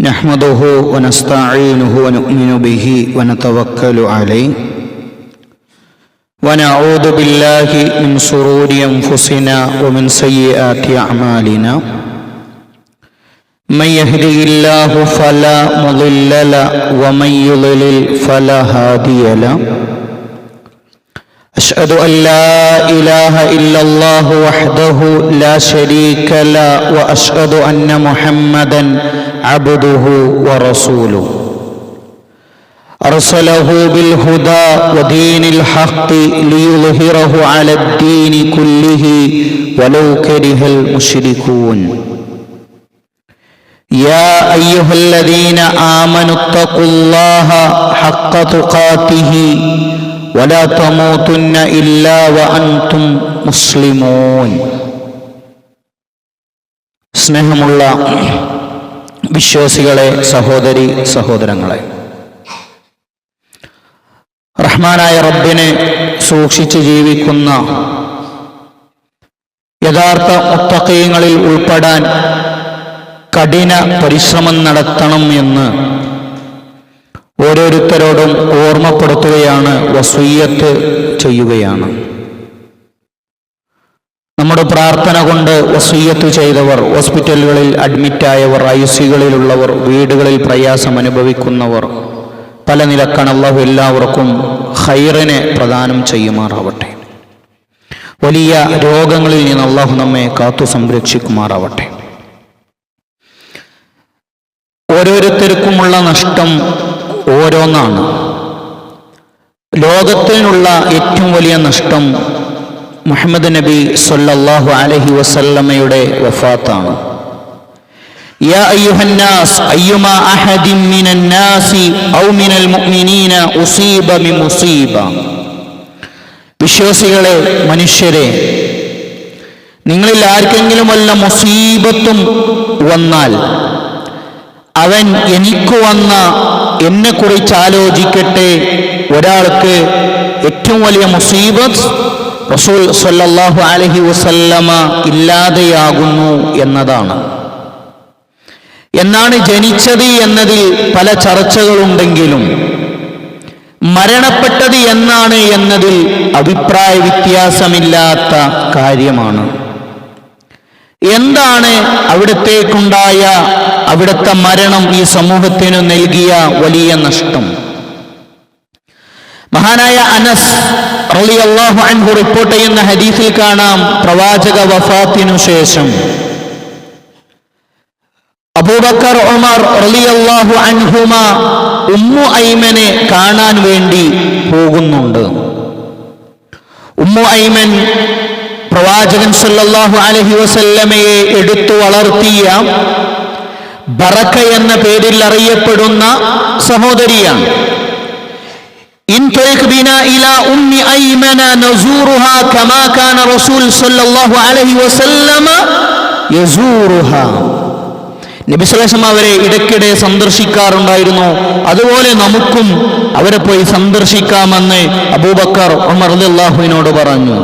نحمده ونستعينه ونؤمن به ونتوكل عليه ونعوذ بالله من شرور انفسنا ومن سيئات اعمالنا من يهده الله فلا مضل له ومن يضلل فلا هادي له أشهد أن لا إله إلا الله وحده لا شريك له وأشهد أن محمدًا عبده ورسوله أرسله بالهدى ودين الحق ليظهره على الدين كله ولو كره المشركون يا أيها الذين آمنوا اتقوا الله حق تقاته ولا تموتن إلا وأنتم മുസ്ലിമൂൻ സ്നേഹമുള്ള വിശ്വാസികളെ സഹോദരി സഹോദരങ്ങളെ. റഹ്മാനായ റബ്ബിനെ സൂക്ഷിച്ച് ജീവിക്കുന്ന യഥാർത്ഥ മുത്തക്കയങ്ങളിൽ ഉൾപ്പെടാൻ കഠിന പരിശ്രമം നടത്തണം എന്ന് ഓരോരുത്തരോടും ഓർമ്മപ്പെടുത്തുകയാണ് വസൂയത്ത് ചെയ്യുകയാണ്. നമ്മുടെ പ്രാർത്ഥന കൊണ്ട് വസൂയത്ത് ചെയ്തവർ ഹോസ്പിറ്റലുകളിൽ അഡ്മിറ്റായവർ ഐ സികളിലുള്ളവർ വീടുകളിൽ പ്രയാസം അനുഭവിക്കുന്നവർ പല നിലക്കാണ് അള്ളാഹു എല്ലാവർക്കും ഹൈറിനെ പ്രദാനം ചെയ്യുമാറാവട്ടെ. വലിയ രോഗങ്ങളിൽ നിന്ന് അള്ളാഹു നമ്മെ കാത്തു സംരക്ഷിക്കുമാറാവട്ടെ. ഓരോരുത്തർക്കുമുള്ള നഷ്ടം ഓരോന്നാണ്. ലോകത്തിനുള്ള ഏറ്റവും വലിയ നഷ്ടം മുഹമ്മദ് നബി സല്ലല്ലാഹു അലൈഹി വസല്ലമയുടെ വഫാത്താണ് يا أيها الناس أيما أحد من الناس أو من المؤمنين أصيب بمصيبة വിശ്വാസികളെ മനുഷ്യരെ നിങ്ങളിൽ ആർക്കെങ്കിലും വല്ല മുസീബത്തും വന്നാൽ അവൻ എനിക്ക് വന്ന എന്നെ കുറിച്ച് ആലോചിക്കട്ടെ ഒരാൾക്ക് ഏറ്റവും വലിയ മുസീബത്ത് റസൂൽ സല്ലല്ലാഹു അലൈഹി വസല്ലമ ഇല്ലാതെയാകുന്നു എന്നതാണ്. എന്നാണ് ജനിച്ചത് എന്നതിൽ പല ചർച്ചകളുണ്ടെങ്കിലും മരണപ്പെട്ടത് എന്നാണ് എന്നതിൽ അഭിപ്രായ വ്യത്യാസമില്ലാത്ത കാര്യമാണ്. എന്താണ് അവിടത്തേക്കുണ്ടായ അവിടുത്തെ മരണം ഈ സമൂഹത്തിന് നൽകിയ വലിയ നഷ്ടം? മഹാനായ അനസ് റളിയല്ലാഹു അൻഹു റിപ്പോർട്ട് ചെയ്യുന്ന ഹദീസിൽ കാണാം പ്രവാചക വഫാത്തിനു ശേഷം. അബൂബക്കർ ഉമർ റളിയല്ലാഹു അൻഹുമ ഉമ്മു ഐമനെ കാണാൻ വേണ്ടി പോകുന്നുണ്ട്. ഉമ്മു ഐമൻ പ്രവാചകൻ സല്ലല്ലാഹു അലൈഹി വസല്ലമയെ എടുത്തു വളർത്തിയ ബറക്ക എന്ന പേരിൽ അറിയപ്പെടുന്ന സഹോദരിയാണ്. انطلق بنا إلى أم أيمن نزورها كما كان رسول صلى الله عليه وسلم يزورها നബി സ്വലം അവരെ ഇടയ്ക്കിടെ സന്ദർശിക്കാറുണ്ടായിരുന്നു അതുപോലെ നമുക്കും അവരെ പോയി സന്ദർശിക്കാമെന്ന് അബൂബക്കർ ഉമർ അള്ളാഹുവിനോട് പറഞ്ഞു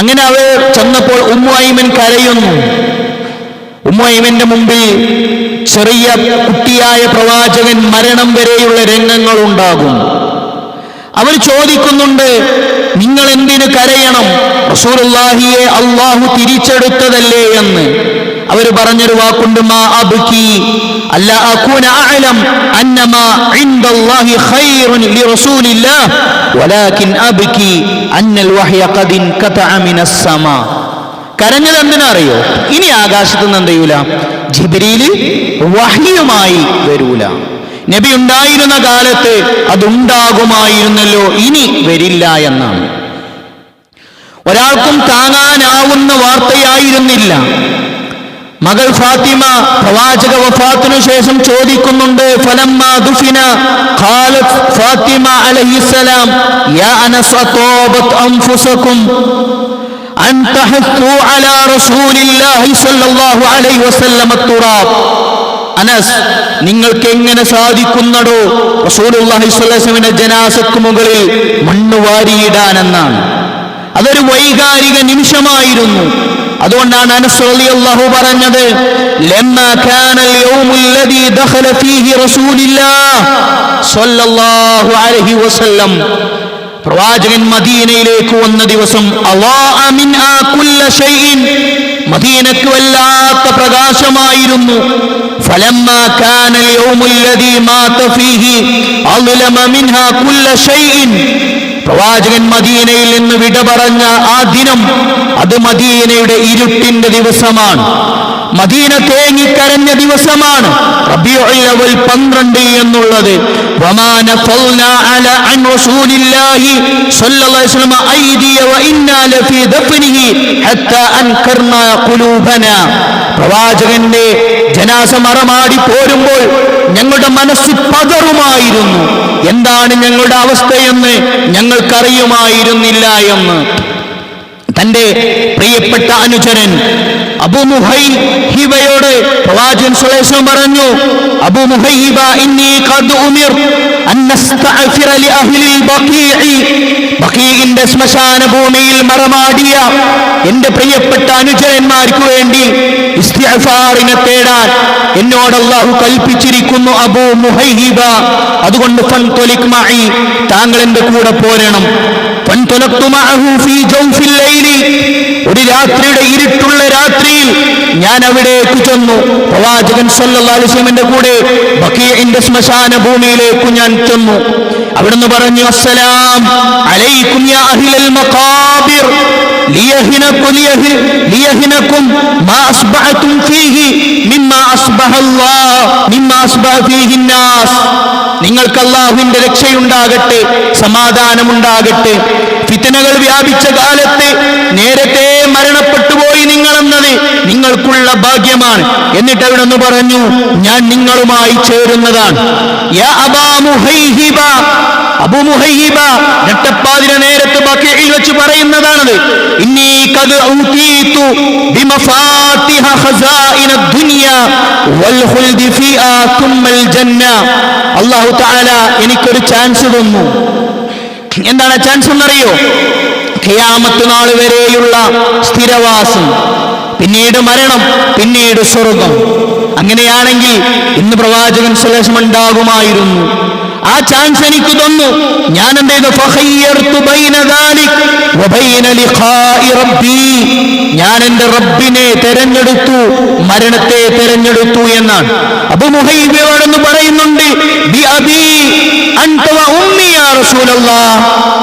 അങ്ങനെ അവർ ചെന്നപ്പോൾ ഉമ്മുഐമൻ കരയുന്നു ഉമ്മുഐമന്റെ മുമ്പിൽ ചെറിയ കുട്ടിയായ പ്രവാചകൻ മരണം വരെയുള്ള രംഗങ്ങൾ ഉണ്ടാകും അവർ ചോദിക്കുന്നുണ്ട് നിങ്ങൾ എന്തിന് കരയണം? റസൂലുള്ളാഹിയെ അള്ളാഹു തിരിച്ചെടുത്തതല്ലേ എന്ന്. അവർ പറഞ്ഞൊരു വാക്കുണ്ട് മാ അബ്കി അല്ല അകൂന അഅലം അന്നമാ ഇൻദല്ലാഹി ഖൈറുൻ ലിറസൂലില്ലാ വലാകിൻ അബ്കി അന്നൽ വഹ്യ ഖദ് ഇൻഖതഅ മിനസ് സമാ. കരഞ്ഞത് എന്തിനാ അറിയോ? ഇനി ആകാശത്തുനിന്ന് എന്ത് ചെയ്യൂല? ജിബ്രീൽ വഹ്യുമായി വരൂല. നബി ഉണ്ടായിരുന്ന കാലത്ത് അതുണ്ടാകുമായിരുന്നല്ലോ. ഇനി വരില്ല എന്നാണ്. ഒരാൾക്കും താങ്ങാനാവുന്ന വാർത്തയായിരുന്നില്ല. മകൾ ഫാത്തിമ പ്രവാചക വഫാത്തിനു ശേഷം ചോദിക്കുന്നുണ്ട് ഖാലത് ഫാത്തിമ അലൈഹിസ്സലാം യാ അനസ അൻ തഹത്തു അലാ റസൂലില്ലാഹി സ്വല്ലല്ലാഹു അലൈഹി വസല്ലമ തുറാബ്. അനസ് നിങ്ങൾക്ക് എങ്ങനെ സാധിക്കുന്നടോ? റസൂലുള്ളാഹി സ്വല്ലല്ലാഹു അലൈഹി വസല്ലമയുടെ ജനാസക്ക് മുകളിൽ മണ്ണ് വാരിയിടാൻ എന്നാണ് അതൊരു വൈകാരിക നിമിഷമായിരുന്നു. അതുകൊണ്ടാണ് അനസ് റളിയല്ലാഹു പറഞ്ഞത് ലമ്മാ കാനൽ യൗമുല്ലദീ ദഖല ഫീഹി റസൂലുള്ളാഹ് സ്വല്ലല്ലാഹു അലൈഹി വസല്ലം. പ്രവാചകൻ മദീനയിലേക്ക് വന്ന ദിവസം മദീനക്ക് വല്ലാത്ത പ്രകാശമായിരുന്നു. فلما كان اليوم الذي مات فيه أظلم منها كل شيء പ്രവാചകൻ മദീനയിൽ നിന്ന് വിട പറഞ്ഞ ആ ദിനം അത് മദീനയുടെ ഇരുട്ടിന്റെ ദിവസമാണ് മദീന തേങ്ങിക്കരഞ്ഞ ദിവസമാണ് റബീഉൽ അവൽ പന്ത്രണ്ട് എന്നുള്ളത് വമാ നഫൽനാ അല അൻ റസൂലില്ലാഹി സ്വല്ലല്ലാഹു അലൈഹി വസല്ലം ഐദിയ വഇന്നാ ലഫീ ദഫനിഹി ഹത്താ അൻകർനാ ഖുലൂബനാ പ്രവാചകന്റെ ജനാസ മറമാടി പോരുമ്പോൾ ഞങ്ങളുടെ മനസ്സ് പതറുമായിരുന്നു. എന്താണ് ഞങ്ങളുടെ അവസ്ഥയെന്ന് ഞങ്ങൾക്കറിയുമായിരുന്നില്ല എന്ന്. തന്റെ പ്രിയപ്പെട്ട അനുചരൻ അബുമുഹൈബയോട് മുഹൈ ഹിബയോട് പ്രവാചകൻ സുലേഷം പറഞ്ഞു അബുമുഹൈബ ഇന്നി ഖദ് ഉമിർ ശ്മശാന ഭൂമിയിൽ മറമാടിയ എന്റെ പ്രിയപ്പെട്ട അനുചരന്മാർക്ക് വേണ്ടി ഇസ്തിഗ്ഫാറിനെ തേടാൻ എന്നോട് അല്ലാഹു കൽപ്പിച്ചിരിക്കുന്നു അബൂ മുഹൈബ. അതുകൊണ്ട് താങ്കൾ എന്റെ കൂടെ പോരണം. ഒരു രാത്രിയുടെ ഇരുട്ടുള്ള രാത്രിയിൽ ഞാൻ അവിടേക്ക് ചെന്നു. പ്രവാചകൻ സല്ലാസ്ലമിന്റെ കൂടെ ബക്കീന്റെ ശ്മശാന ഭൂമിയിലേക്ക് ഞാൻ ചെന്നു. അവിടുന്ന് പറഞ്ഞു അസ്സലാം അലൈക്കും നിങ്ങൾക്ക് അള്ളാഹുവിന്റെ രക്ഷയുണ്ടാകട്ടെ സമാധാനമുണ്ടാകട്ടെ. ഫിത്തനകൾ വ്യാപിച്ച കാലത്ത് നേരത്തെ മരണപ്പെട്ടുപോയി നിങ്ങളെന്നത് നിങ്ങൾക്കുള്ള ഭാഗ്യമാണ്. എന്നിട്ട് അവിടെന്ന് പറഞ്ഞു ഞാൻ നിങ്ങളുമായി ചേരുന്നതാണ്. യാ അബാ മുഹൈഹിബ രട്ടപ്പാതിര നേരത്ത് ബക്കയിൽ വെച്ച് പറയുന്നതാണത്. ഇന്നീ കത് ഊതീതു ബിമഫാതിഹ ഖസായിന ദുനിയ വൽ ഖുൽദി ഫീആ തുമ്മൽ ജന്ന. അല്ലാഹു തആല എനിക്കൊരു ചാൻസ് തന്നു. എന്താണ് ചാൻസ് എന്നറിയോ? ഖിയാമത്ത് നാൾ വരെയുള്ള സ്ഥിരവാസം പിന്നീട് മരണം പിന്നീട് സ്വർഗം. അങ്ങനെയാണെങ്കിൽ ഇന്ന് പ്രവാചകൻ സുലേഷം ഉണ്ടാകുമായിരുന്നു. ആ ചാൻസ് എനിക്ക് തന്നു. ഞാൻ എന്ത് ചെയ്തു? ഞാൻ എന്റെ റബ്ബിനെ തെരഞ്ഞെടുത്തു. മരണത്തെ തെരഞ്ഞെടുത്തു എന്നാണ്. അബു മുഹൈബിയോടെന്ന് പറയുന്നുണ്ട്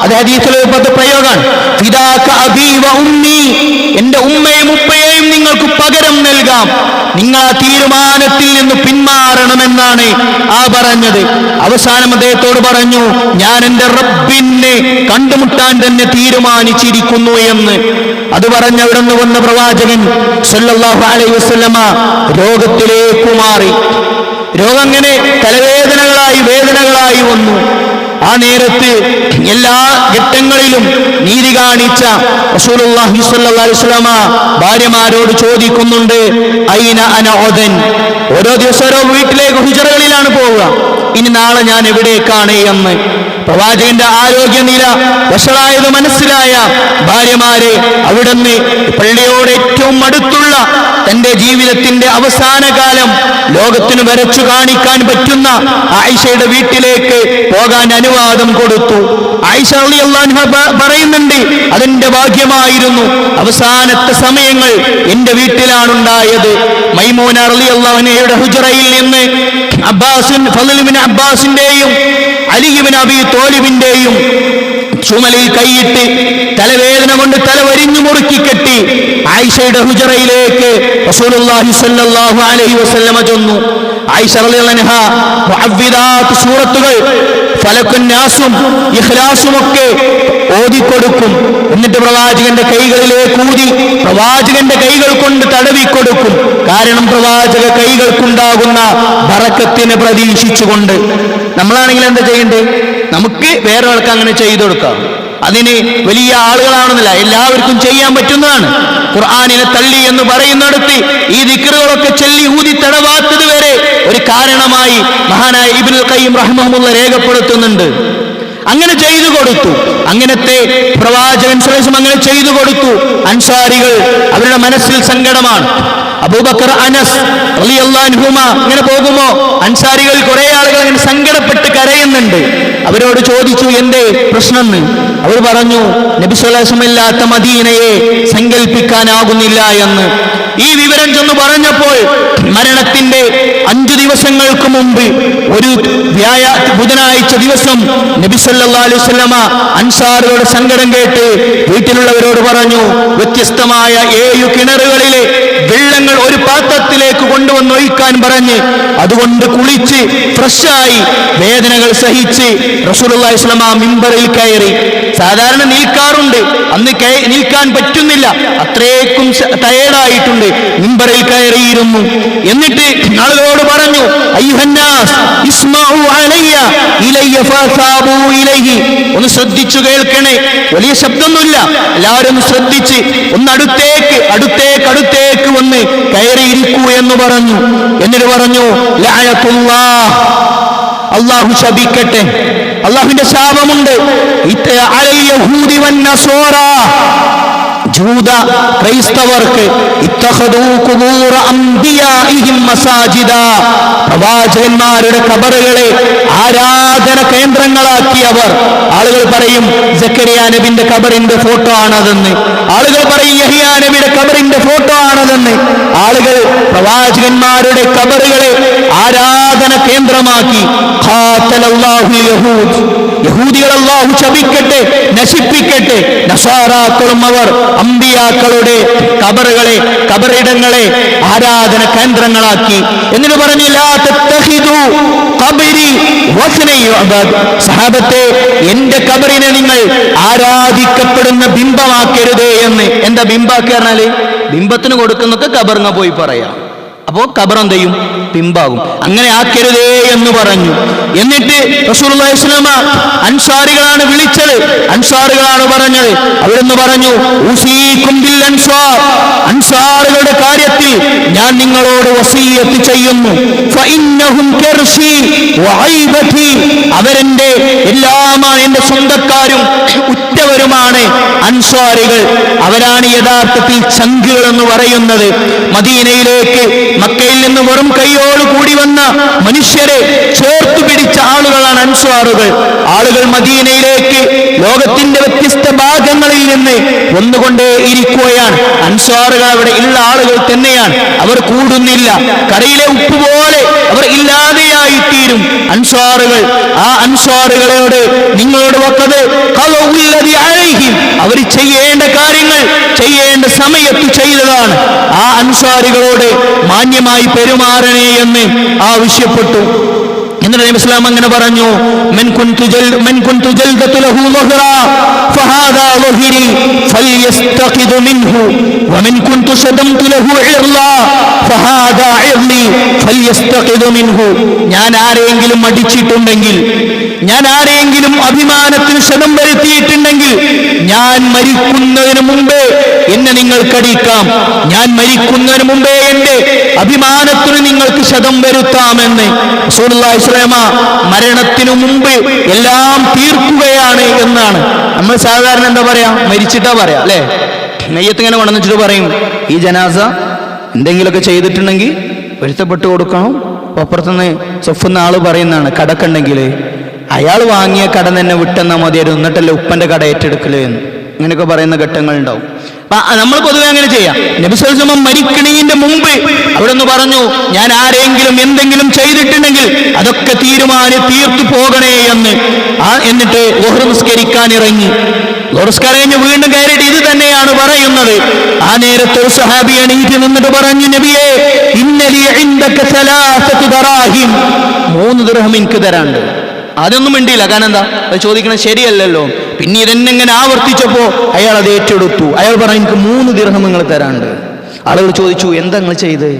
അത് ഹദീസിലെ ഒരു എന്റെ ഉമ്മയും ഉപ്പയെയും നിങ്ങൾക്ക് പകരം നൽകാം. നിങ്ങൾ ആ തീരുമാനത്തിൽ നിന്ന് പിന്മാറണമെന്നാണ് ആ പറഞ്ഞത്. അവസാനം അദ്ദേഹത്തോട് പറഞ്ഞു ഞാൻ എന്റെ റബ്ബിനെ കണ്ടുമുട്ടാൻ തന്നെ തീരുമാനിച്ചിരിക്കുന്നു എന്ന്. അത് പറഞ്ഞ അവിടെ നിന്ന് വന്ന പ്രവാചകൻ സല്ലല്ലാഹു അലൈഹി വസല്ലമ രോഗത്തിലേക്ക് മാറി. രോഗം അങ്ങനെ തലവേദനകളായി വേദനകളായി വന്നു. ആ നേരത്ത് എല്ലാ ഘട്ടങ്ങളിലും നീതി കാണിച്ച ഭാര്യമാരോട് ചോദിക്കുന്നുണ്ട് ഐന അനോദൻ ഓരോ ദിവസം ഓരോ വീട്ടിലേക്ക് ഹുജറകളിലാണ് പോവുക. ഇനി നാളെ ഞാൻ എവിടേക്കാണ് എന്ന് പ്രവാചകന്റെ ആരോഗ്യനില വഷളായത് മനസ്സിലായ ഭാര്യമാരെ അവിടുന്ന് പള്ളിയോട് ഏറ്റവും അടുത്തുള്ള തന്റെ ജീവിതത്തിന്റെ അവസാന കാലം ലോകത്തിന് വരച്ചു കാണിക്കാൻ പറ്റുന്ന ആയിഷയുടെ വീട്ടിലേക്ക് പോകാൻ അനുവാദം കൊടുത്തു. ആയിഷ റളിയല്ലാഹു അൻഹ പറയുന്നുണ്ട് അതിന്റെ ഭാഗ്യമായിരുന്നു അവസാനത്തെ സമയങ്ങൾ എന്റെ വീട്ടിലാണുണ്ടായത്. മൈമൂന റളിയല്ലാഹു അൻഹയുടെ ഹുജറയിൽ നിന്ന് അബ്ബാസിൻ ഫലിമിന് അബ്ബാസിന്റെയും അലിബിൻ അബി തോലിബിന്റെയും ചുമലിൽ കൈയിട്ട് തലവേദന കൊണ്ട് തല വരിഞ്ഞു മുറുക്കി കെട്ടി ആയിഷയുടെ ഹുജറയിലേക്ക് അലൈഹി വസല്ലമ ആയിഷ സൂറത്തുകൾ ഫലക്കും നാസും ഇഖ്ലാസും ഒക്കെ ഓതിക്കൊടുക്കും. എന്നിട്ട് പ്രവാചകന്റെ കൈകളിലേക്ക് ഊതി പ്രവാചകന്റെ കൈകൾ കൊണ്ട് തടവിക്കൊടുക്കും. കാരണം പ്രവാചക കൈകൾക്കുണ്ടാകുന്ന ബറക്കത്തിനെ പ്രതീക്ഷിച്ചുകൊണ്ട്. നമ്മളാണെങ്കിൽ എന്താ ചെയ്യണ്ടേ? നമുക്ക് വേറെ ആൾക്ക് അങ്ങനെ ചെയ്തു കൊടുക്കാം. അതിന് വലിയ ആളുകളാണെന്നില്ല എല്ലാവർക്കും ചെയ്യാൻ പറ്റുന്നതാണ്. ഖുർആാനിനെ തള്ളി എന്ന് പറയുന്നിടത്ത് ഈ ദിക്കറുകളൊക്കെ ചൊല്ലി ഊതി തടവാത്തത് വരെ ഒരു കാരണമായി മഹാനായ ഇബിൻ കയ്യും റഹ്മുള്ള രേഖപ്പെടുത്തുന്നുണ്ട്. അങ്ങനെ ചെയ്തു കൊടുത്തു. അങ്ങനത്തെ പ്രവാചകൻ സുരേഷം അങ്ങനെ ചെയ്തു കൊടുത്തു. അൻസാരികൾ അവരുടെ മനസ്സിൽ സങ്കടമാണ്. അബൂബക്കർ അനസ് ഇങ്ങനെ പോകുമോ അൻസാരികൾ കുറെ ആളുകൾ അങ്ങനെ സങ്കടപ്പെട്ട് കരയുന്നുണ്ട്. അവരോട് ചോദിച്ചു എന്റെ പ്രശ്നം അവർ പറഞ്ഞു നബിസ്വലാസമില്ലാത്ത മദീനയെ സങ്കല്പിക്കാനാകുന്നില്ല എന്ന്. ഈ വിവരം ചെന്ന് പറഞ്ഞപ്പോൾ മരണത്തിന്റെ അഞ്ചു ദിവസങ്ങൾക്ക് മുമ്പ് ഒരു വ്യാഴ ബുധനാഴ്ച ദിവസം നബി വസല്ലമ അൻസാറുകളുടെ സങ്കടം കേട്ട് വീട്ടിലുള്ളവരോട് പറഞ്ഞു വ്യത്യസ്തമായ ഏഴു കിണറുകളിലെ വെള്ളങ്ങൾ ഒരു പാത്രത്തിലേക്ക് കൊണ്ടുവന്ന് ഒഴിക്കാൻ പറഞ്ഞ് അതുകൊണ്ട് കുളിച്ച് ഫ്രഷായി വേദനകൾ സഹിച്ച് റസൂലുള്ളാഹി സ്വലമ മിമ്പറിൽ കയറി. സാധാരണ നിൽക്കാറുണ്ട് അന്ന് നിൽക്കാൻ പറ്റുന്നില്ല അത്രേക്കും ടയേർഡായിട്ടുണ്ട് മിമ്പറിൽ കയറിയിരുന്നു. എന്നിട്ട് ആളുകളോട് പറഞ്ഞു ഒന്ന് ശ്രദ്ധിച്ചു കേൾക്കണേ. വലിയ ശബ്ദമൊന്നുമില്ല. എല്ലാവരും ശ്രദ്ധിച്ച് ഒന്ന് അടുത്തേക്ക് അടുത്തേക്ക് അടുത്തേക്ക് വന്ന് കയറിയിരിക്കൂ എന്ന് പറഞ്ഞു. എന്നിട്ട് പറഞ്ഞു അള്ളാഹു ശപിക്കട്ടെ. അള്ളാഹുവിന്റെ ശാപമുണ്ട്. ഇത്ത അലൽ യഹൂദി ജൂത ക്രൈസ്തവർക്ക് പ്രവാചകന്മാരുടെ കബറുകളെ ആരാധന കേന്ദ്രങ്ങളാക്കി അവർ ആളുകൾ പറയും സക്കരിയ നബിന്റെ കബറിന്റെ ഫോട്ടോ ആണതെന്ന്. ആളുകൾ പറയും യഹിയ നബിയുടെ കബറിന്റെ ഫോട്ടോ ആണതെന്ന്. ആളുകൾ പ്രവാചകന്മാരുടെ കബറുകളെ ആരാധന കേന്ദ്രമാക്കി. യഹൂദികൾ അള്ളാഹു ശപിക്കട്ടെ നശിപ്പിക്കട്ടെ. നസാറാക്കളും അവർ അമ്പിയാക്കളുടെ കബറുകളെ കബറിടങ്ങളെ ആരാധന കേന്ദ്രങ്ങളാക്കി. എന്നിട്ട് പറഞ്ഞു സഹാബത്തെ എന്റെ കബറിനെ നിങ്ങൾ ആരാധിക്കപ്പെടുന്ന ബിംബമാക്കരുത് എന്ന്. എന്താ ബിംബാക്കി പറഞ്ഞാൽ? ബിംബത്തിന് കൊടുക്കുന്നൊക്കെ കബറിങ്ങ പോയി പറയാം. അപ്പോ കബർ എന്ത് ചെയ്യും? അങ്ങനെ ആക്കരുതേ എന്ന് പറഞ്ഞു. എന്നിട്ട് സ്വലമ അൻസാരികളാണ് വിളിച്ചത്. അൻസാറുകളാണ് പറഞ്ഞത് അവിടുന്ന് പറഞ്ഞു "ഊസീക്കും ബിൽ അൻസാറുകളുടെ കാര്യത്തിൽ ഞാൻ നിങ്ങളോട് വസീയത്ത് ചെയ്യുന്നു. അവരെന്റെ എല്ലാമാണ് എന്റെ സ്വന്തക്കാരും ഉറ്റവരുമാണ് അൻസ്വാരികൾ അവരാണ് യഥാർത്ഥത്തിൽ ചങ്കുകൾ എന്ന് പറയുന്നത്. മദീനയിലേക്ക് മക്കയിൽ നിന്ന് വെറും കൈയോട് കൂടി വന്ന മനുഷ്യരെ ചേർത്തു പിടിച്ച ആളുകളാണ് അൻസ്വാറുകൾ ആളുകൾ മദീനയിലേക്ക് ലോകത്തിന്റെ വ്യത്യസ്ത ഭാഗങ്ങളിൽ നിന്ന് ഒന്നുകൊണ്ടേ ഇരിക്കുകയാണ്. അൻസാറുകൾ അവിടെ ഉള്ള ആളുകൾ തന്നെയാണ്. അവർ കൂടുന്നില്ല. കടയിലെ ഉപ്പ് പോലെ അവർ ഇല്ലാതെയായി തീരും അൻസാറുകൾ ആ അൻസാറുകളോട് നിങ്ങളോട് അലൈഹിം. അവർ ചെയ്യേണ്ട കാര്യങ്ങൾ ചെയ്യേണ്ട സമയത്ത് ചെയ്തതാണ്. ആ അൻസാരികളോട് മാന്യമായി പെരുമാറണേ എന്ന് ആവശ്യപ്പെട്ടു. എന്നിട്ട് നബി ഇസ്ലാം അങ്ങനെ പറഞ്ഞു ഞാൻ ആരെയെങ്കിലും അടിച്ചിട്ടുണ്ടെങ്കിൽ ഞാൻ ആരെയെങ്കിലും അഭിമാനത്തിന് ക്ഷതം വരുത്തിയിട്ടുണ്ടെങ്കിൽ ഞാൻ മരിക്കുന്നതിന് മുമ്പേ എന്നെ നിങ്ങൾക്കടിക്കാം ഞാൻ മരിക്കുന്നതിന് മുമ്പേ എന്റെ അഭിമാനത്തിന് നിങ്ങൾക്ക് ശതം വരുത്താമെന്ന് സ്വലമ മരണത്തിനു മുമ്പ് എല്ലാം തീർക്കുകയാണ് എന്നാണ്. നമ്മൾ സാധാരണ എന്താ പറയാ? മരിച്ചിട്ടാ പറയാ അല്ലേ? നെയ്യത്ത് ഇങ്ങനെ വണന്നിച്ചിട്ട് പറയും ഈ ജനാസ എന്തെങ്കിലുമൊക്കെ ചെയ്തിട്ടുണ്ടെങ്കിൽ വരുത്തപ്പെട്ട് കൊടുക്കണം. അപ്പൊ അപ്പുറത്തുനിന്ന് സൊഫുന്ന ആൾ പറയുന്നതാണ് കടക്കുണ്ടെങ്കിൽ അയാൾ വാങ്ങിയ കട തന്നെ വിട്ടെന്നാൽ മതിയായിരുന്നു. എന്നിട്ടല്ലേ ഉപ്പന്റെ കട ഏറ്റെടുക്കലേ എന്ന്. ഇങ്ങനെയൊക്കെ പറയുന്ന ഘട്ടങ്ങൾ ഉണ്ടാവും നമ്മൾ പൊതുവെ അങ്ങനെ ചെയ്യാം. നബിസ്വലം മരിക്കണീന്റെ മുമ്പ് അവിടെ നിന്ന് പറഞ്ഞു ഞാൻ ആരെങ്കിലും എന്തെങ്കിലും ചെയ്തിട്ടുണ്ടെങ്കിൽ അതൊക്കെ തീരുമാനി തീർത്തു പോകണേ എന്ന്. ആ എന്നിട്ട് ഓഹ്റംസ്കരിക്കാൻ ഇറങ്ങി. ലോറസ്കാരം വീണ്ടും കയറിയിട്ട് ഇത് തന്നെയാണ് പറയുന്നത്. ആ നേരത്തെ ഒരു സഹാബി എണീറ്റ് നിന്നിട്ട് പറഞ്ഞു നബിയെ ഇന്നലി മൂന്ന് ദൃഹം എനിക്ക് തരാണ്ട് അതൊന്നും മിണ്ടിയില്ല. കാരണം എന്താ? അത് ചോദിക്കണം ശരിയല്ലല്ലോ. പിന്നെ ഇതെന്നെ ഇങ്ങനെ ആവർത്തിച്ചപ്പോ അയാൾ അത് ഏറ്റെടുത്തു. അയാൾ പറഞ്ഞു എനിക്ക് മൂന്ന് ദിർഹം നിങ്ങൾ തരാണ്ട് ആളുകൾ ചോദിച്ചു എന്താ നിങ്ങൾ ചെയ്ത്?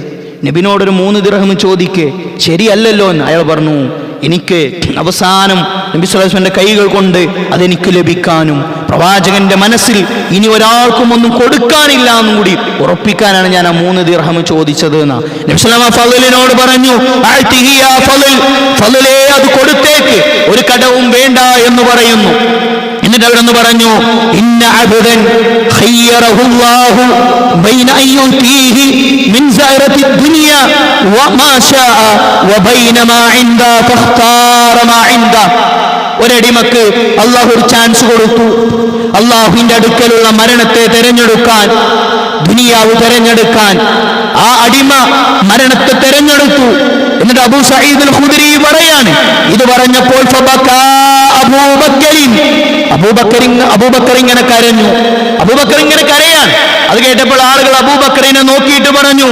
നബിനോടൊരു മൂന്ന് ദിർഹം ചോദിക്കേ ശരിയല്ലല്ലോ എന്ന്. അയാൾ പറഞ്ഞു എനിക്ക് അവസാനം നബി സ്വലാസ്മന്റെ കൈകൾ കൊണ്ട് അതെനിക്ക് ലഭിക്കാനും പ്രവാചകന്റെ മനസ്സിൽ ഇനി ഒരാൾക്കും ഒന്നും കൊടുക്കാനില്ല എന്നും കൂടി ഉറപ്പിക്കാനാണ് ഞാൻ ആ മൂന്ന് ദിർഹം ചോദിച്ചത് എന്നാ. നബിസ്ലാമ ഫലിനോട് പറഞ്ഞു "അഅ്തിഹി യാ ഫളിൽ. അത് കൊടുത്തേക്ക് ഒരു കടവും വേണ്ട എന്ന് പറയുന്നു. എന്നിട്ട് അവിടെ പറഞ്ഞു മാ ഇൻദ ഒരടിമക്ക് അള്ളാഹു ഒരു ചാൻസ് കൊടുത്തു. അള്ളാഹുവിന്റെ അടുക്കലുള്ള മരണത്തെ തിരഞ്ഞെടുക്കാൻ ദുനിയാവ് തിരഞ്ഞെടുക്കാൻ ആ അടിമ മരണത്തെ തിരഞ്ഞെടുത്തു. എന്നിട്ട് അബു സഹീദുൽ ഖുദരി പറയാണ് ഇത് പറഞ്ഞപ്പോൾ ഫബക്കാ അബൂബക്കറിൻ അബൂബക്കർ ഇങ്ങ- അബൂബക്കർ ഇങ്ങനെ കരഞ്ഞു. അബൂബക്കർ ഇങ്ങനെ അത് കേട്ടപ്പോൾ ആളുകൾ അബൂബക്കറിനെ നോക്കിയിട്ട് പറഞ്ഞു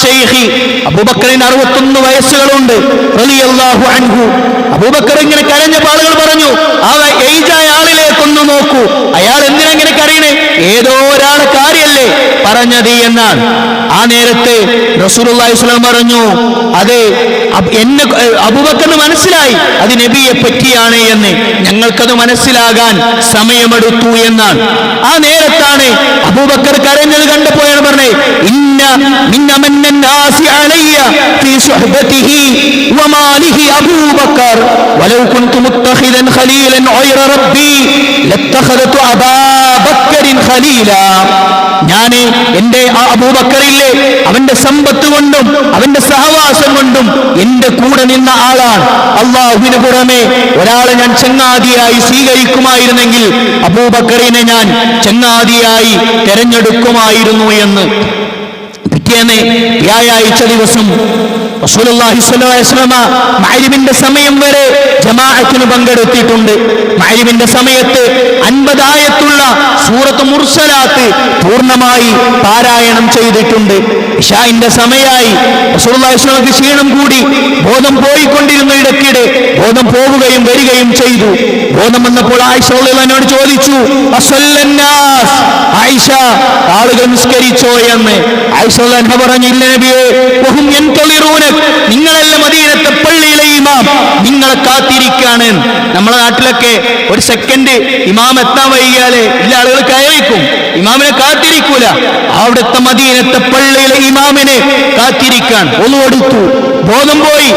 ശൈഖി. അബൂബക്കറിന് അറുപത്തൊന്ന് വയസ്സുകളുണ്ട് അൻഹു. അബൂബക്കർ ഇങ്ങനെ കരഞ്ഞപ്പോൾ ആളുകൾ പറഞ്ഞു ആ ഏജായ ആളിലേക്കൊന്ന് നോക്കൂ. അയാൾ എന്തിനെങ്ങനെ കരയണേ? ഏതോ ഒരാളെ കാര്യല്ലേ പറഞ്ഞത് എന്നാണ്. ആ നേരത്തെ റസൂലുള്ളാഹി പറഞ്ഞു അതെ എന്നെ അബൂബക്കറിന് മനസ്സിലായി. അത് നബിയെ പറ്റിയാണ് എന്ന്. ഞങ്ങൾക്കത് മനസ്സിലാകാൻ സമയമെടുത്തു എന്നാണ്. ആ നേരത്താണ് അബൂബക്കർ കരഞ്ഞത് കണ്ടപ്പോഴാണ് പറഞ്ഞത് ഇന്ന മിന്ന മന്ന നാസി അലയ്യ ഫീ സുഹ്ബതിഹി വമാലിഹി അബൂബക്കർ. വലൗ കുൻതു മുത്തഖിദൻ ഖലീലൻ ഉയറ റബ്ബി ലത്തഖദതു അബാബക്കറിൻ ഖലീല. ഞാൻ എന്റെ അബൂബക്കറില്ലേ? അവന്റെ സമ്പത്ത് കൊണ്ടും അവന്റെ സഹവാസം കൊണ്ടും എന്റെ കൂടെ നിന്ന ആളാണ്. അള്ളാഹുവിന് പുറമെ ഒരാളെ ഞാൻ ചങ്ങാതിയായി സ്വീകരിക്കുമായിരുന്നെങ്കിൽ അബൂബക്കറിനെ ഞാൻ ചങ്ങാതിയായി തെരഞ്ഞെടുക്കുമായിരുന്നു എന്ന്. പിറ്റേന്ന് വ്യാഴാഴ്ച ദിവസം മഗ്രിബിന്റെ സമയം വരെ ജമാഅത്തിന് പങ്കെടുത്തിട്ടുണ്ട്. മഗ്രിബിന്റെ സമയത്ത് അൻപതായത്തുള്ള സൂറത്ത് മുർസലാത്ത് പൂർണമായി പാരായണം ചെയ്തിട്ടുണ്ട്. ഇഷാന്റെ സമയായി റസൂലുള്ളാഹി സ്വല്ലല്ലാഹു അലൈഹി വസല്ലമക്ക് ക്ഷീണം കൂടി ബോധം പോയിക്കൊണ്ടിരുന്ന ഇടയ്ക്കിടെ ബോധം പോവുകയും ബോധം വന്നപ്പോൾ ആയിഷ എന്നോട് ചോദിച്ചു ആയിഷ ആളുകൾ നിസ്കരിച്ചോ എന്ന്. ആയിഷ പറഞ്ഞു ഇല്ല നബിയെ നിങ്ങളെല്ലാം ഇമാം നിങ്ങളെ കാത്തിരിക്കാണ് നമ്മളെ നാട്ടിലൊക്കെ ഒരു സെക്കൻഡ് ഇമാം എത്താൻ വൈകിയാലേ ഇല്ല ആളുകൾ കയറിക്കും. ഇമാമിനെ കാത്തിരിക്കൂല. അവിടുത്തെ മദീനത്തെ പള്ളിയിലെ ഇമാമിനെ കാത്തിരിക്കാൻ ഒന്ന് കൊടുത്തു ബോധം പോയി.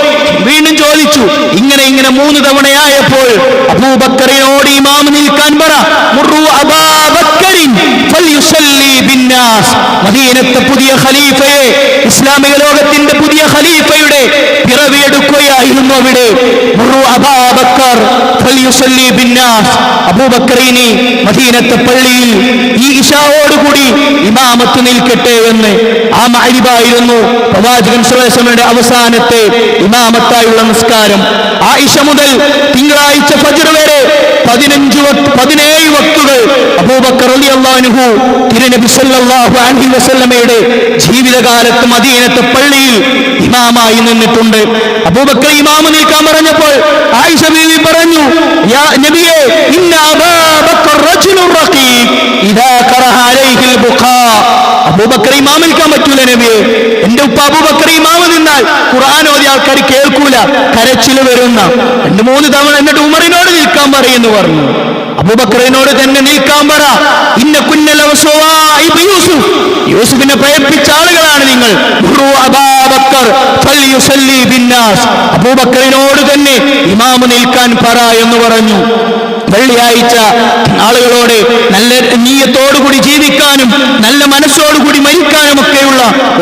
വീണ്ടും ചോദിച്ചു. ഇങ്ങനെ ഇങ്ങനെ മൂന്ന് തവണയായപ്പോൾ അബൂബക്കറിനോട് ഇമാമ് നിൽക്കാൻ പറ. മുറു മദീനത്തെ പുതിയ ഖലീഫയെ ഇസ്ലാമിക ലോകത്തിന്റെ പുതിയ ഖലീഫയുടെ പിറവിയെടുക്കുകയായിരുന്നു അവിടെ. അബൂബക്കറിനി മദീനത്തെ പള്ളിയിൽ ഈ ഇഷാവോടുകൂടി ഇമാമത്ത് നിൽക്കട്ടെ എന്ന് ആ മാരിബായിരുന്നു പ്രവാചകൻ സുലൈസമയുടെ അവസാനത്തെ ഇമാമത്തായുള്ള നിസ്കാരം. ആയിഷ മുതൽ തിങ്കളാഴ്ച ഫജ്ർ വരെ പതിനഞ്ച് പതിനേഴ് വക്തുകൾ അബൂബക്കർ റളിയല്ലാഹു തിരുനബി സല്ലാഹു അലഹി വസല്ലമയുടെ ജീവിതകാലത്ത് മദീനത്തെ പള്ളിയിൽ ഇമാമായി നിന്നിട്ടുണ്ട്. അബൂബക്കർ ഇമാമ് നിൽക്കാൻ പറഞ്ഞപ്പോൾ ആയിഷ ബീവി പറഞ്ഞു നബിയേ ഇന്ന അബൂബക്കർ റജുലുർ റഖീബ് ഇദാ കറഹ അലൈഹിൽ ബുഖാ. അബൂബക്കർ ഇമാം നിൽക്കാൻ പറ്റൂല നബിയെ. എന്റെ ഉപ്പ അബൂബക്കർ ഇമാമ് നിന്നാൽ ഖുർആൻ ഓതി ആൾക്കാർ കേൾക്കൂല കരച്ചിൽ വരുന്ന. രണ്ട് മൂന്ന് തവണ എന്നിട്ട് ഉമറിനോട് നിൽക്കാൻ പറയുന്നു പറഞ്ഞു. അബൂബക്കറിനോട് തന്നെ നിൽക്കാൻ പറ. ഇന്ന യൂസുഫ്. യൂസുഫിനെ ഭയപ്പിച്ച ആളുകളാണ് നിങ്ങൾ. അബൂബക്കറിനോട് തന്നെ ഇമാമ് നിൽക്കാൻ പറ എന്ന് പറഞ്ഞു. വെള്ളിയാഴ്ച ആളുകളോട് നല്ല നീയത്തോടുകൂടി ജീവിക്കാനും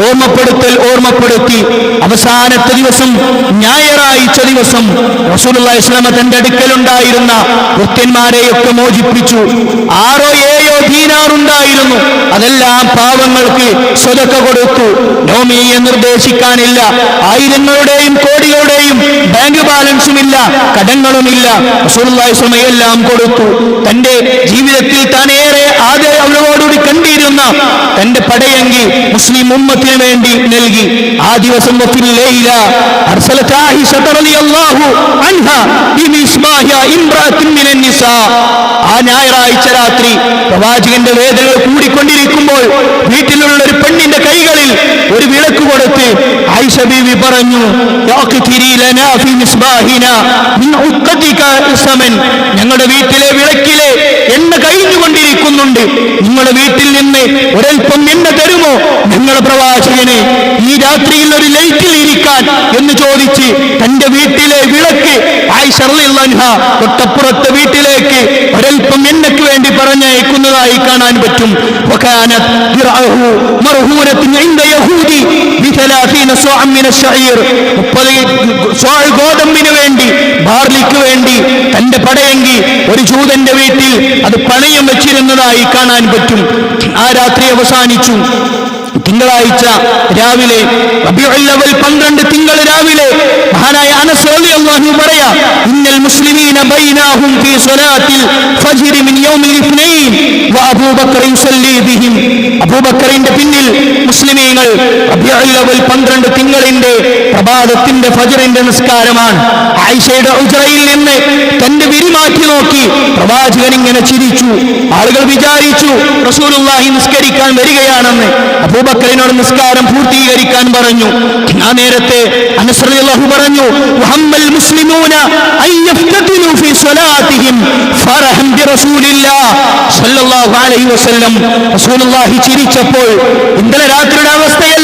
ഓർമ്മപ്പെടുത്തൽ ഓർമ്മപ്പെടുത്തി. അവസാനത്തെ ദിവസം ഞായറാഴ്ച ദിവസം റസൂലുള്ളാഹി ഇസ്ലാമ തന്റെ അടുക്കലുണ്ടായിരുന്ന കൃത്യന്മാരെയൊക്കെ മോചിപ്പിച്ചു. ആറോ ഏഴോ ദീനാറുണ്ടായിരുന്നു അതെല്ലാം പാവങ്ങൾക്ക് സ്വതക്ക കൊടുത്തു. നോമിനിയെ നിർദ്ദേശിക്കാനില്ല. ആയിരങ്ങളുടെയും കോടികളുടെയും ബാങ്ക് ബാലൻസുമില്ല കടങ്ങളുമില്ല എല്ലാം കൊടുത്തു. തന്റെ ജീവിതത്തിൽ താൻ ഏറെ ആദ്യ അവളോടുകൂടി കണ്ടിരുന്ന തന്റെ പടയങ്കി മുസ്ലിം ഉമ്മത്തിന് വേണ്ടി നൽകി. ആ ദിവസം ആ ഞായറാഴ്ച രാത്രി പ്രവാചകന്റെ വേദനകൾ കൂടിക്കൊണ്ടിരിക്കുമ്പോൾ വീട്ടിലുള്ള ഒരു പെണ്ണിന്റെ കൈകളിൽ ഒരു വിളക്ക് കൊടുത്ത് ആയിഷ ബീവി പറഞ്ഞു "യാഖ്തിരി ലനാ ഫി മിൻ ഉഖ്ഖതിക സമൻ ഞങ്ങളുടെ വീട്ടിലെ വിളക്കിലെ കഴിഞ്ഞുകൊണ്ടിരിക്കുന്നുണ്ട് നിങ്ങളുടെ വീട്ടിൽ നിന്ന് ഒരൽപ്പം എണ്ണ തരുമോ? ഞങ്ങളുടെ പ്രവാചകനെ ഈ രാത്രിയിൽ ഒരു ലൈറ്റിൽ ഇരിക്കാൻ എന്ന് ചോദിച്ച് തന്റെ വീട്ടിലെ വിളക്ക് ആയിഷ റളിയല്ലാഹു അൻഹ തൊട്ടപ്പുറത്തെ വീട്ടിലേക്ക് ഒരൽപ്പം എണ്ണയ്ക്ക് വേണ്ടി പറഞ്ഞയക്കുന്നതായി കാണാൻ പറ്റും. മുപ്പത് സ്വാൾ ഗോതമ്പിന് വേണ്ടി ബാർലിക്ക് വേണ്ടി തന്റെ പടയെങ്കിൽ ഒരു ജൂതന്റെ വീട്ടിൽ അത് പണയം വെച്ചിരുന്നതായി കാണാൻ പറ്റും. ആ രാത്രി അവസാനിച്ചു. തിങ്കളാഴ്ച രാവിലെ റബീഉൽ അവൽ പന്ത്രണ്ട് തിങ്കൾ രാവിലെ മഹാനായ അനസ് റളിയല്ലാഹു പറയാ ഇന്നൽ മുസ്ലിമീന ബൈനാഹും ഫീ സ്വലാത്തിൽ ഫജ്ർ മിൻ യൗമിൽ ഇത്നൈൻ വ അബൂബക്കർ ബിഹിം. അബൂബക്കറിന്റെ പിന്നിൽ മുസ്ലിമീങ്ങൾ റബീഉൽ അവൽ പന്ത്രണ്ട് തിങ്കളിന്റെ പ്രഭാതത്തിന്റെ ഫജറിന്റെ നിസ്കാരമാണ്. ആയിഷയുടെ ഉജറയിൽ നിന്ന് തന്റെ വിരിമാറ്റി നോക്കി പ്രവാചകൻ ഇങ്ങനെ ചിരിച്ചു. ആളുകൾ വിചാരിച്ചു റസൂലുള്ളാഹി നിസ്കരിക്കാൻ വരികയാണെന്ന്. അബൂബക്കറിനോട് നിസ്കാരം പൂർത്തീകരിക്കാൻ പറഞ്ഞു. ആ നേരത്തെ അനസറിയാഹു പറഞ്ഞു മുസ്ലിമൂന ചിരിച്ചപ്പോൾ ഇന്നലെ രാത്രിയുടെ അവസ്ഥയല്ല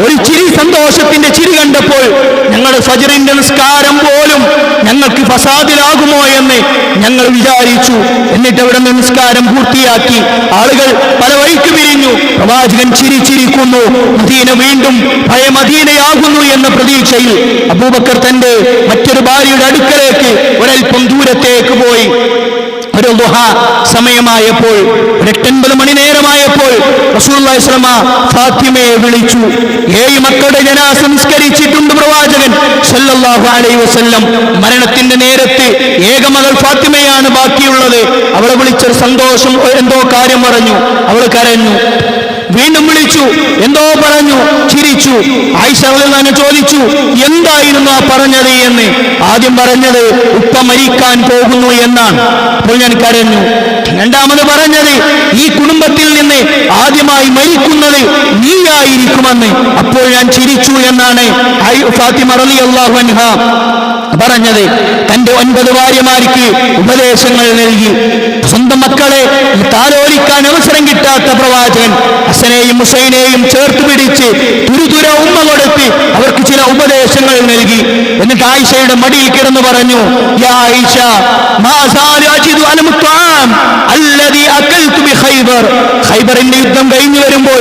ഒരു ചിരി സന്തോഷത്തിന്റെ ചിരി കണ്ടപ്പോൾ ഞങ്ങളുടെ ഫജറിന്റെ നിസ്കാരം പോലും ഞങ്ങൾക്ക് ഫസാദിലാകുമോ എന്ന് ഞങ്ങൾ വിചാരിച്ചു. എന്നിട്ട് അവിടെ നിസ്കാരം പൂർത്തിയാക്കി ആളുകൾ പല വഴിക്ക് പിരിഞ്ഞു. പ്രവാചകൻ ചിരിച്ചിരിക്കുന്നു മദീന വീണ്ടും പഴയ മദീനയാകുന്നു എന്ന പ്രതീക്ഷയിൽ അബൂബക്കർ തന്റെ മറ്റൊരു ഭാര്യയുടെ അടുക്കലേക്ക് ഒരൽപ്പം ദൂരത്തേക്ക് പോയി. ഒരു ദുഹ സമയമായപ്പോൾ ഒരെട്ടൻപത് മണി നേരമായപ്പോൾ റസൂലുള്ളാഹി സ്വലമ ഫാത്തിമയെ വിളിച്ചു. ഏഴ് മക്കളുടെ ജനാസ സംസ്കരിച്ചിട്ടുണ്ട് പ്രവാചകൻ. സല്ലല്ലാഹു അലൈഹി വസല്ലം മരണത്തിന്റെ നേരത്ത് ഏകമകൾ ഫാത്തിമയാണ് ബാക്കിയുള്ളത്. അവളെ വിളിച്ചൊരു സന്തോഷം എന്തോ കാര്യം പറഞ്ഞു. അവൾ കരഞ്ഞു വീണ്ടും വിളിച്ചു. എന്തോ പറഞ്ഞു. ചിരിച്ചു. ആയിഷ തന്നെ ചോദിച്ചു എന്തായിരുന്നു ആ പറഞ്ഞത് എന്ന്? ആദ്യം പറഞ്ഞത് ഉപ്പ മരിക്കാൻ പോകുന്നു എന്നാണ്. അപ്പോൾ ഞാൻ കരഞ്ഞു. രണ്ടാമത് പറഞ്ഞത് ഈ കുടുംബത്തിൽ നിന്ന് ആദ്യമായി മരിക്കുന്നത് നീയായിരിക്കുമെന്ന്. അപ്പോൾ ഞാൻ ചിരിച്ചു എന്നാണ് ഫാത്തിമറലി അള്ളാഹു അൻഹ പറഞ്ഞത് തന്റെ ഒൻപത് ഭാര്യമാർക്ക് ഉപദേശങ്ങൾ നൽകി. സ്വന്തം മക്കളെ താലോലിക്കാൻ അവസരം കിട്ടാത്ത പ്രവാചകൻ ഹസനെയും ഹുസൈനെയും ചേർത്ത് പിടിച്ച് തുരുതുര ഉമ്മ കൊടുത്ത് അവർക്ക് ചില ഉപദേശങ്ങൾ നൽകി. എന്നിട്ട് ആയിഷയുടെ മടിയിൽ കിടന്നു പറഞ്ഞു ആയിഷ ഖൈബറിന്റെ യുദ്ധം കഴിഞ്ഞു വരുമ്പോൾ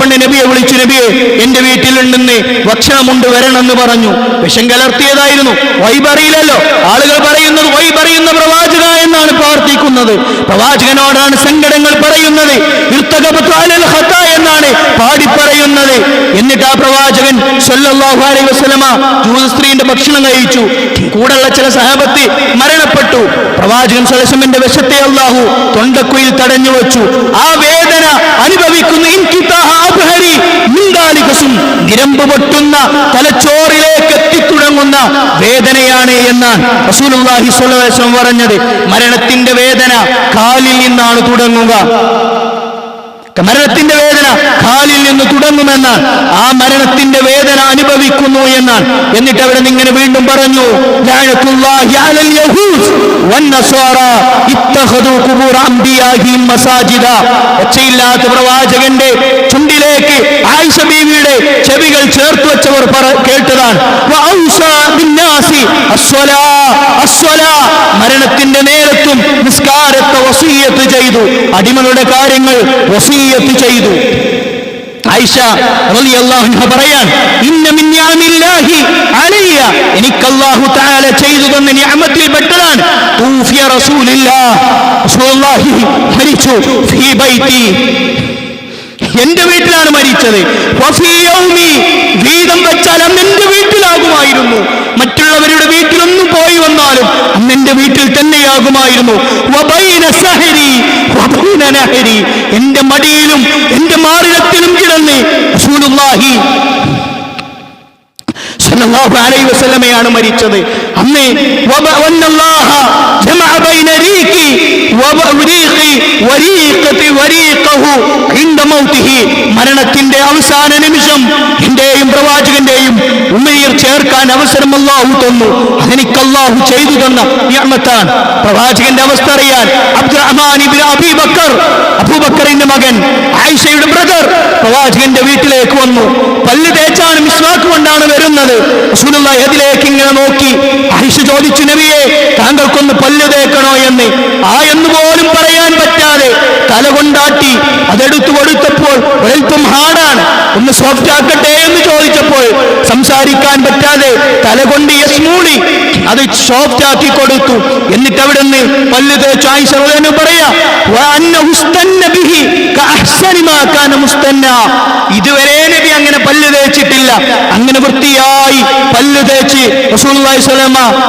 ഒരു നബിയെ വിളിച്ചു നബിയെ എന്റെ വീട്ടിലുണ്ടെന്ന് ഭക്ഷണമുണ്ട് വരണമെന്ന് പറഞ്ഞു. വിഷം കലർത്തിയതായിരുന്നു. വൈബറിയില്ലല്ലോ ആളുകൾ പറയുന്നത് വൈബറിയുന്ന പ്രവാചക എന്നാണ് പ്രാർത്ഥിക്കുന്നത്. പ്രവാചകനോടാണ് സങ്കടങ്ങൾ പറയുന്നത്. എന്നാണ് പാടി പറയുന്നത് എന്നിട്ട് ആ പ്രവാചകൻ സല്ലല്ലാഹു അലൈഹി വസല്ലമ സ്ത്രീന്റെ ഭക്ഷണം കഴിച്ചു. കൂടെയുള്ള ചില സഹാബത്ത് മരണപ്പെട്ടു. പ്രവാചകൻ സലസമിന്റെ വിശത്തെ അള്ളാഹു തൊണ്ടക്കുയിൽ തടഞ്ഞു വെച്ചു. ആ വേദന അനുഭവിക്കുന്ന നിരമ്പ് പൊട്ടുന്ന തലച്ചോറിലേക്ക് എത്തിത്തുടങ്ങുന്ന വേദനയാണ് എന്നാണ് റസൂലുള്ളാഹി വസല്ലം പറഞ്ഞത്. മരണത്തിന്റെ വേദന കാലിൽ നിന്നാണ് തുടങ്ങുക. മരണത്തിന്റെ വേദന കാലിൽ നിന്ന് തുടങ്ങുമെന്നാൽ ആ മരണത്തിന്റെ വേദന അനുഭവിക്കുന്നു എന്നാൽ എന്നിട്ട് അവിടെ നിന്ന് ഇങ്ങനെ വീണ്ടും പറഞ്ഞു ഒച്ചയില്ലാത്ത പ്രവാചകന്റെ ചുണ്ടിലേക്ക് ആയിഷ ബീവിയുടെ ചെവികൾ ചേർത്ത് വെച്ചവർ കേട്ടതാണ്. മരണത്തിന്റെ നേരത്തും നിസ്കാരത്തെ വസീയത്ത് ചെയ്തു. അടിമകളുടെ കാര്യങ്ങൾ വസീയത്ത് ചെയ്തു. ആയിഷ പറയാൻ എനിക്ക് മരിച്ചു. എന്റെ വീട്ടിലാണ് മരിച്ചത്. വീതം വെച്ചാൽ അന്ന് എന്റെ വീട്ടിലാകുമായിരുന്നു. മറ്റുള്ളവരുടെ വീട്ടിലൊന്നും പോയി വന്നാലും അന്ന് എന്റെ വീട്ടിൽ തന്നെയാകുമായിരുന്നു. എന്റെ മടിയിലും എന്റെ മാറിടത്തിലും കിടന്ന് റസൂലുള്ളാഹി സല്ലല്ലാഹു അലൈഹി വസല്ലമയാണ് മരിച്ചത്. മരണത്തിന്റെ അവസാന നിമിഷം എന്റെയും പ്രവാചകന്റെയും ഉമ്മയിൽ ചേർക്കാൻ അവസരം അള്ളാഹു തന്നു. അതെനിക്ക് അള്ളാഹു ചെയ്തു തന്ന ഞാൻ പ്രവാചകന്റെ അവസ്ഥ അറിയാൻ അബ്ദുറഹ്മാൻ അബൂബക്കറിന്റെ മകൻ ആയിഷയുടെ ബ്രദർ പ്രവാചകന്റെ വീട്ടിലേക്ക് വന്നു. പല്ല് തേച്ചാണ് മിസ്വാക്ക് കൊണ്ടാണ് വരുന്നത്. റസൂലുള്ള ഇങ്ങനെ നോക്കി ആയിഷ ചോദിച്ചു നബിയെ താങ്കൾക്കൊന്ന് പല്ലു തേക്കണോ എന്ന്? ആ എന്ന് പോലും പറയാൻ പറ്റാതെ തല കൊണ്ടാട്ടി അതെടുത്തു കൊടുത്തപ്പോൾ ഒരൽപ്പം ഹാർഡാണ്. ഒന്ന് സോഫ്റ്റ് ആക്കട്ടെ എന്ന് ചോദിച്ചപ്പോൾ സംസാരിക്കാൻ പറ്റാതെ തല കൊണ്ട് യസ്മൂളി അത് സോഫ്റ്റ് ആക്കി കൊടുത്തു. എന്നിട്ട് അവിടെ നിന്ന് പല്ല് തേച്ചു. ആയിഷ പറയാ. "വ തേച്ചിട്ടില്ല. അങ്ങനെ വൃത്തിയായി പല്ല് തേച്ച്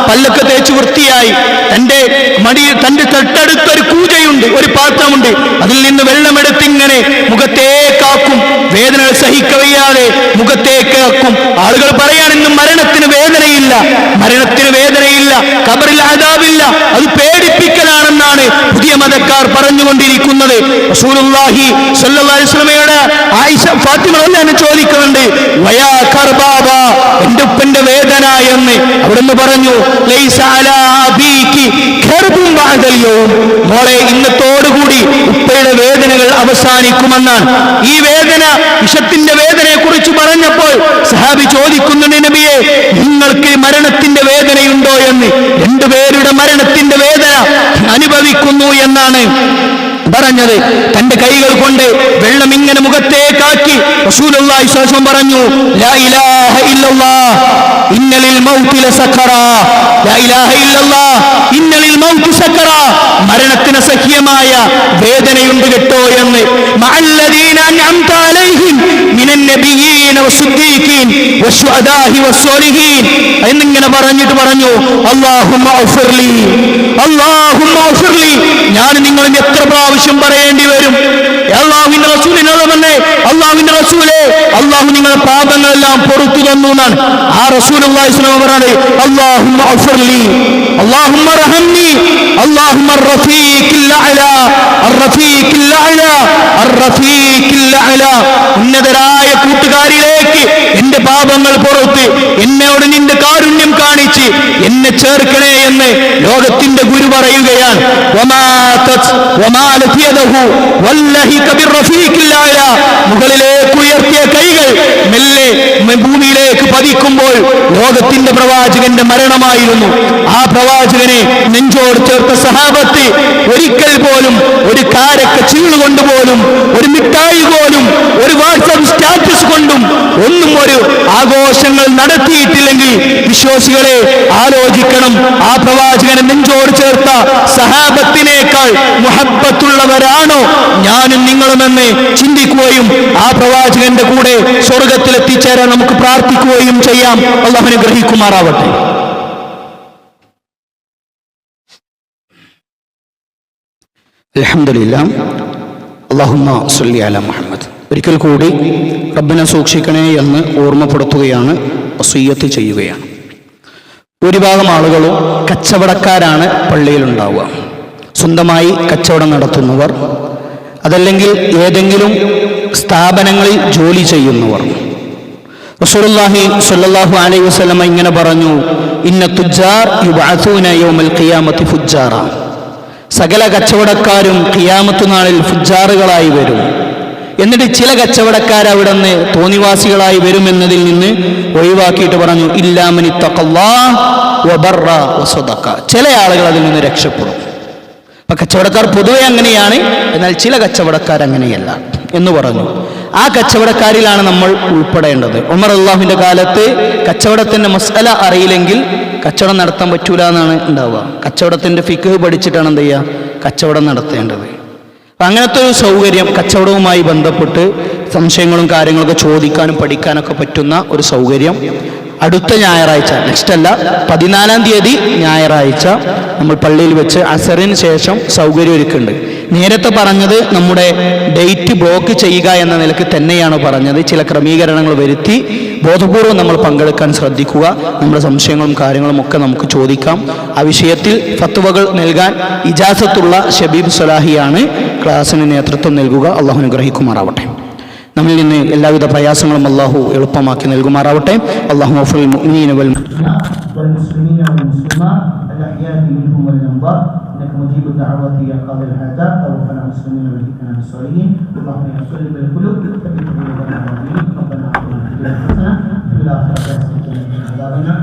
പല്ലൊക്കെ തേച്ച് വൃത്തിയായി. തന്റെ മടി തന്റെ തൊട്ടടുത്തൊരു കൂജയുണ്ട് ഒരു പാത്രമുണ്ട്. അതിൽ നിന്ന് വെള്ളമെടുത്ത് ഇങ്ങനെ മുഖത്തേക്കാക്കും വേദന സഹിക്കവയ്യാതെ മുഖത്തേക്കാക്കും ആളുകൾ പറയാൻ ഇന്ന് മരണത്തിന് വേദനയില്ല. മരണത്തിന് കബറിൽ അതാവില്ല അത് പേടിപ്പിക്കലാണെന്നാണ് പുതിയ മതക്കാർ പറഞ്ഞുകൊണ്ടിരിക്കുന്നത്. റസൂലുള്ളാഹി സ്വല്ലല്ലാഹു അലൈഹി വസല്ലമയോട് ആയിഷ ഫാത്തിമ തന്നെ ചോദിക്കുന്നുണ്ട് വയാ കർബാബ എന്റെ ഉപ്പന്റെ വേദന എന്ന്. അവിടുന്ന് പറഞ്ഞു ലൈസ അലാ അബീകി മോളെ ഇന്നത്തോടുകൂടി ഉപ്പയുടെ വേദനകൾ അവസാനിക്കുമെന്നാണ്. ഈ വേദന വിഷത്തിന്റെ വേദനയെ കുറിച്ച് പറഞ്ഞപ്പോൾ സഹാബി ചോദിക്കുന്നുണ്ട് നബിയെ നിങ്ങൾക്ക് മരണത്തിന്റെ വേദനയുണ്ടോ? എന്ന്. രണ്ടുപേരുടെ മരണത്തിന്റെ വേദന അനുഭവിക്കുന്നു എന്നാണ്. പറഞ്ഞത്. തന്റെ കൈകൾ കൊണ്ട് വെള്ളം ഇങ്ങനെ മുഖത്തേക്കാക്കി സ്വല്ലല്ലാഹു പറഞ്ഞു മരണത്തിന് സഖ്യമായ വേദനയുണ്ട് കേട്ടോ എന്ന്. മഅല്ലദീന النبيين والصديقين والشهداء والصالحين വസ്സോലിഹീൻ എന്നിങ്ങനെ പറഞ്ഞിട്ട് പറഞ്ഞു അല്ലാഹുമ്മ لي ഞാൻ നിങ്ങളെ എത്ര പ്രാവശ്യം പറയേണ്ടി വരും? അള്ളാഹുവിന്റെ റസൂലിനോട് തന്നെ അള്ളാഹുവിന്റെ റസൂലെ അള്ളാഹു നിങ്ങളുടെ പാപങ്ങളെല്ലാം പൊറത്തു തന്നു എന്നാണ്. ആ റസൂൽ പറഞ്ഞത് അള്ളാഹുമ്മ ഔഫിർലി അള്ളാഹുമ്മ റഹംനി അള്ളാഹുമ്മ റഫീഖിൽ അഅല അർറഫീഖിൽ അഅല അർറഫീഖിൽ അഅല. ഉന്നതരായ കൂട്ടുകാരിലേക്ക് എന്റെ പാപങ്ങൾ പുറത്ത് എന്നോട് നിന്റെ കാരുണ്യം കാണിച്ച് എന്നെ ചേർക്കണേ എന്ന് ലോകത്തിന്റെ ഗുരു പറയുകയാണ്. വമാ മുകളിലേക്ക് ഉയർത്തിയ കൈകൾ മെല്ലെ ഭൂമിയിലേക്ക് പതിക്കുമ്പോൾ ലോകത്തിന്റെ പ്രവാചകന്റെ മരണമായിരുന്നു. ആ പ്രവാചകനെ നെഞ്ചോട് ചേർത്ത സഹാബത്ത് ഒരിക്കൽ പോലും ഒരു കാരക്ക ചീളുകൊണ്ട് പോലും ഒരു മിഠായി പോലും ഒരു വാട്സപ്പ് സ്റ്റാറ്റസ് കൊണ്ടും ഒന്നും ഒരു ആഘോഷങ്ങൾ നടത്തിയിട്ടില്ലെങ്കിൽ വിശ്വാസികളെ ആലോചിക്കണം. ആ പ്രവാചകനെ നെഞ്ചോട് ചേർത്ത സഹാബത്തിനേക്കാൾ മുഹബത്തുള്ളവരാണോ ഞാനും നിങ്ങളുമെന്ന് ചിന്തിക്കുകയും ആ പ്രവാചകന്റെ കൂടെ സ്വർഗത്തിൽ എത്തിച്ചേരാൻ നമുക്ക് പ്രാർത്ഥിക്കുകയും ചെയ്യാം. അള്ളാഹുനെ ഗ്രഹിക്കുമാറാവട്ടെ അലഹമില്ല അള്ളാഹുമ്മ സല്ലി അല മുഹമ്മദ്. ഒരിക്കൽ കൂടി റബ്ബിനെ സൂക്ഷിക്കണേ എന്ന് ഓർമ്മപ്പെടുത്തുകയാണ് വസീയത്ത് ചെയ്യുകയാണ്. ഭൂരിഭാഗം ആളുകളും കച്ചവടക്കാരാണ് പള്ളിയിലുണ്ടാവുക. സ്വന്തമായി കച്ചവടം നടത്തുന്നവർ അതല്ലെങ്കിൽ ഏതെങ്കിലും സ്ഥാപനങ്ങളിൽ ജോലി ചെയ്യുന്നവർ. റസൂലുള്ളാഹി സ്വല്ലല്ലാഹു അലൈഹി വസല്ലമ ഇങ്ങനെ പറഞ്ഞു ഇന്ന തുജാർ യുബഅസൂന യൗമൽ ഖിയാമത്തി ഫുജാറ സകല കച്ചവടക്കാരും ഖിയാമത്ത് നാളിൽ ഫുജാറുകളായി വരും. എന്നിട്ട് ചില കച്ചവടക്കാർ അവിടെ നിന്ന് തോന്നിവാസികളായി വരുമെന്നതിൽ നിന്ന് ഒഴിവാക്കിയിട്ട് പറഞ്ഞു ഇല്ലാമനി ചില ആളുകൾ അതിൽ നിന്ന് രക്ഷപ്പെടും. അപ്പൊ കച്ചവടക്കാർ പൊതുവെ അങ്ങനെയാണ് എന്നാൽ ചില കച്ചവടക്കാർ അങ്ങനെയല്ല എന്ന് പറഞ്ഞു. ആ കച്ചവടക്കാരിലാണ് നമ്മൾ ഉൾപ്പെടേണ്ടത്. ഉമർ അള്ളാഹുവിന്റെ കാലത്ത് കച്ചവടത്തിന്റെ മസല അറിയില്ലെങ്കിൽ കച്ചവടം നടത്താൻ പറ്റൂല എന്നാണ് ഉണ്ടാവുക. കച്ചവടത്തിന്റെ ഫിക്ക് പഠിച്ചിട്ടാണ് എന്ത് ചെയ്യുക? കച്ചവടം നടത്തേണ്ടത്. അങ്ങനത്തെ ഒരു സൗകര്യം കച്ചവടവുമായി ബന്ധപ്പെട്ട് സംശയങ്ങളും കാര്യങ്ങളൊക്കെ ചോദിക്കാനും പഠിക്കാനൊക്കെ പറ്റുന്ന ഒരു സൗകര്യം. അടുത്ത ഞായറാഴ്ച നെക്സ്റ്റ് അല്ല പതിനാലാം തീയതി ഞായറാഴ്ച നമ്മൾ പള്ളിയിൽ വെച്ച് അസറിന് ശേഷം സൗകര്യം ഒരുക്കുന്നുണ്ട്. നേരത്തെ പറഞ്ഞത് നമ്മുടെ ഡേറ്റ് ബ്ലോക്ക് ചെയ്യുക എന്ന നിലയ്ക്ക് തന്നെയാണ് പറഞ്ഞത്. ചില ക്രമീകരണങ്ങൾ വരുത്തി ബോധപൂർവം നമ്മൾ പങ്കെടുക്കാൻ ശ്രദ്ധിക്കുക. നമ്മുടെ സംശയങ്ങളും കാര്യങ്ങളും ഒക്കെ നമുക്ക് ചോദിക്കാം. ആ വിഷയത്തിൽ ഫത്വകൾ നൽകാൻ ഇജാസത്തുള്ള ഷബീബ് സലാഹിയാണ് ക്ലാസ്സിന് നേതൃത്വം നൽകുക അള്ളാഹു അനുഗ്രഹിക്കുമാറാവട്ടെ നമ്മിൽ നിന്ന് എല്ലാവിധ പ്രയാസങ്ങളും അള്ളാഹു എളുപ്പമാക്കി നൽകുമാറാവട്ടെ അള്ളാഹു അഫുൽ മുഅ്മിനീന വൽ والمسلمين والمسلمات الأحياء منهم والأموات إنك مجيب الدعوات يا قاضي الحاجات توفنا مسلمين وألحقنا بالصالحين اللهم يا صلب القلوب ثبت قلوبنا ربنا آتنا في الدنيا حسنة في الآخرة حسنة